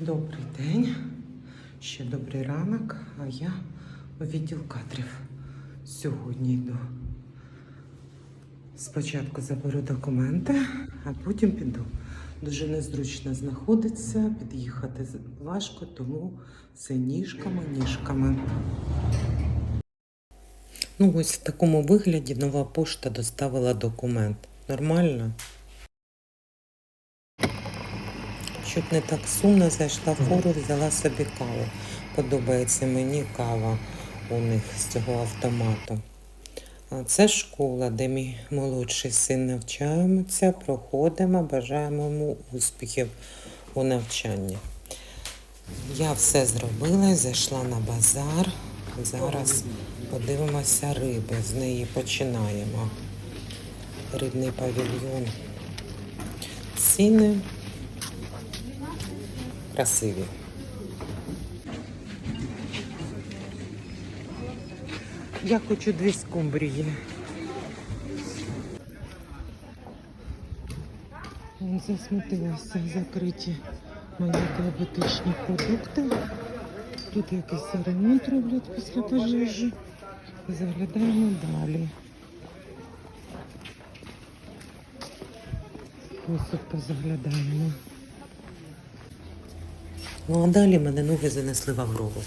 Добрий день, ще добрий ранок, а я у відділ кадрів. Сьогодні йду. Спочатку заберу документи, а потім піду. Дуже незручно знаходиться, під'їхати важко, тому все ніжками, ніжками. Ну, ось в такому вигляді нова пошта доставила документ. Нормально? Щоб не так сумно, зайшла в фору, взяла собі каву. Подобається мені кава у них з цього автомату. Це школа, де мій молодший син навчається, проходимо, бажаємо йому успіхів у навчанні. Я все зробила, зайшла на базар. Зараз подивимося риби. З неї починаємо. Рибний павільйон. Ціни красиві. Я хочу дві скумбрії. Засмутилася закриті мої діабетичні продукти. Тут якийсь ремонт роблять після пожежі. Заглядаємо далі. Ось тут позаглядаємо. Ну а далі мене ноги занесли в Аврору.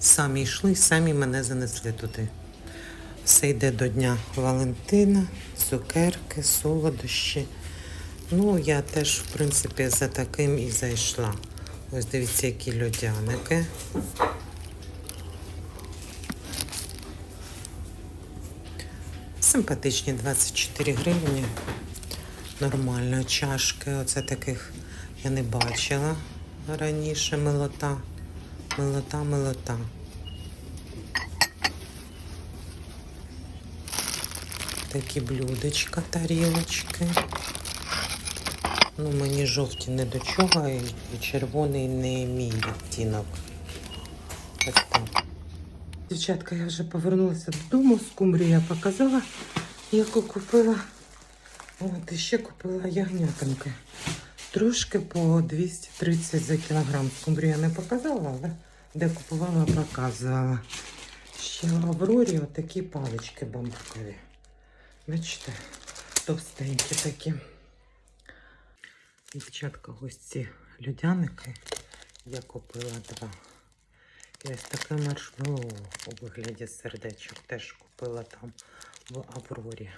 Самі йшли, самі мене занесли туди. Все йде до Дня Валентина, цукерки, солодощі. Ну, я теж, в принципі, за таким і зайшла. Ось дивіться, які льодяники. Симпатичні 24 гривні. Нормально. Чашки. Оце таких я не бачила раніше. Милота. Милота, милота. Такі блюдечка, тарілочки. Ну, мені жовті не до чого, і червоний не мій відтінок. Дівчатка, я вже повернулася додому, скумбрію я показала, яку купила. От, і ще купила ягнятинки. Трошки по 230 за кілограм. Скумбрію я не показала, але де купувала, показувала. Ще в Аврорі отакі палички бамбукові. Бачите, товстенькі такі. Дівчатка, ось ці людяники я купила два. І ось таке маршмеллоу у вигляді сердечок теж купила там в Аврорі.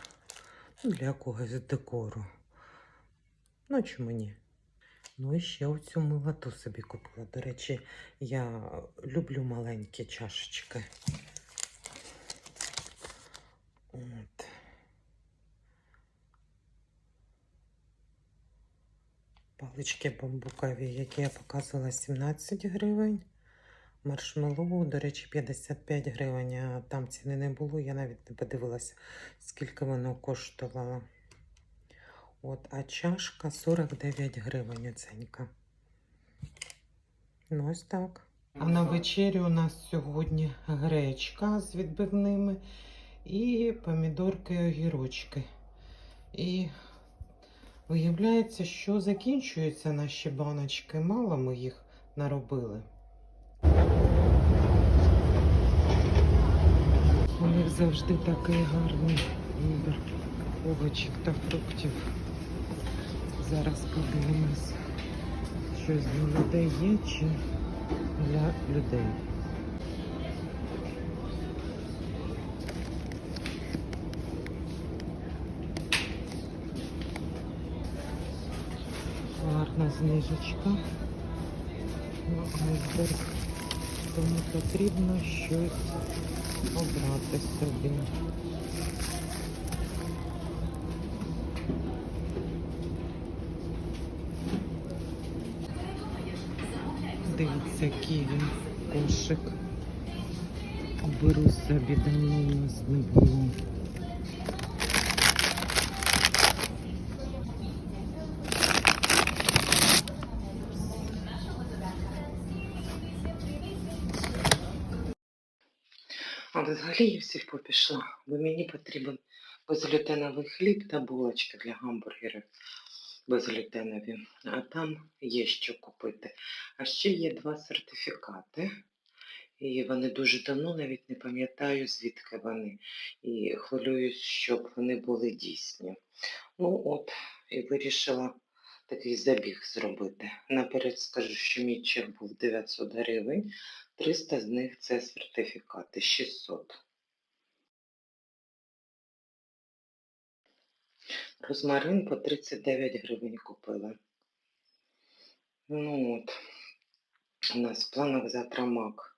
Ну, для якогось декору. Ну, чому ні? Ну і ще оцю милоту собі купила. До речі, я люблю маленькі чашечки. От. Палички бамбукові, які я показувала 17 гривень. Маршмеллоу, до речі, 55 гривень. А там ціни не було. Я навіть не подивилася, скільки воно коштувало. От, а чашка 49 гривень оценька. Ну, ось так. А на вечерю у нас сьогодні гречка з відбивними і помідорки огірочки. І виявляється, що закінчуються наші баночки. Мало ми їх наробили. У них завжди такий гарний вибір овочів та фруктів. Зараз подивимось, щось для людей є чи для людей. Гарна знижечка айсберг. Тому потрібно щось обрати собі. Дивіться, ківі, кошик. Беру собі давно у нас не було. А взагалі я в сільпо пішла, бо мені потрібен безглютеновий хліб та булочки для гамбургерів. Безглютенові. А там є що купити. А ще є два сертифікати. І вони дуже давно навіть не пам'ятаю, звідки вони. І хвилююсь, щоб вони були дійсні. Ну от, і вирішила такий забіг зробити. Наперед скажу, що мій чек був 900 гривень, 300 з них це сертифікати, 600. Розмарин по 39 гривень купила. Ну от, у нас в планах завтра мак,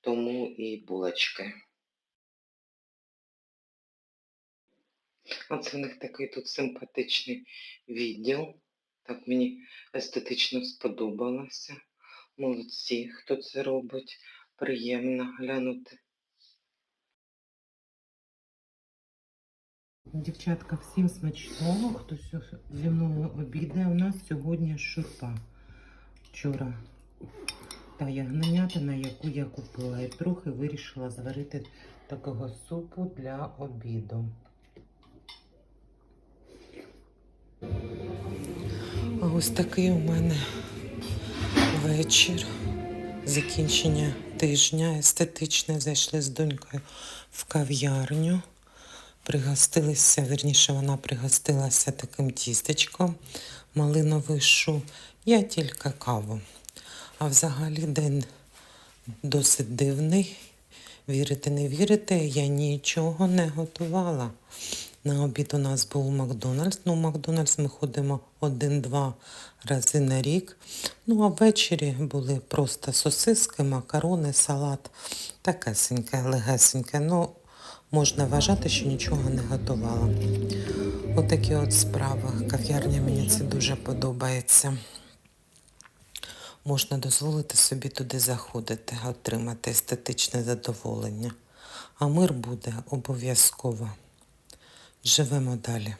тому і булочки. Оце в них такий тут симпатичний відділ. Так мені естетично сподобалося. Молодці, хто це робить. Приємно глянути. Дівчатка, всім смачного, хто зі мною обідає. У нас сьогодні шурпа. Вчора та ягненятина, яку я купила, і трохи вирішила зварити такого супу для обіду. А ось такий у мене вечір. Закінчення тижня естетичне. Зайшли з донькою в кав'ярню. Пригостилися, верніше, вона пригостилася таким тістечком, малиновий шу. Я тільки каву. А взагалі день досить дивний. Вірите, не вірите, я нічого не готувала. На обід у нас був Макдональдс. Ну, в Макдональдс ми ходимо один-два рази на рік. Ну, а ввечері були просто сосиски, макарони, салат. Такесеньке, легесеньке. Ну, можна вважати, що нічого не готувала. Отакі от справи. Кав'ярня мені це дуже подобається. Можна дозволити собі туди заходити, отримати естетичне задоволення. А мир буде обов'язково. Живемо далі.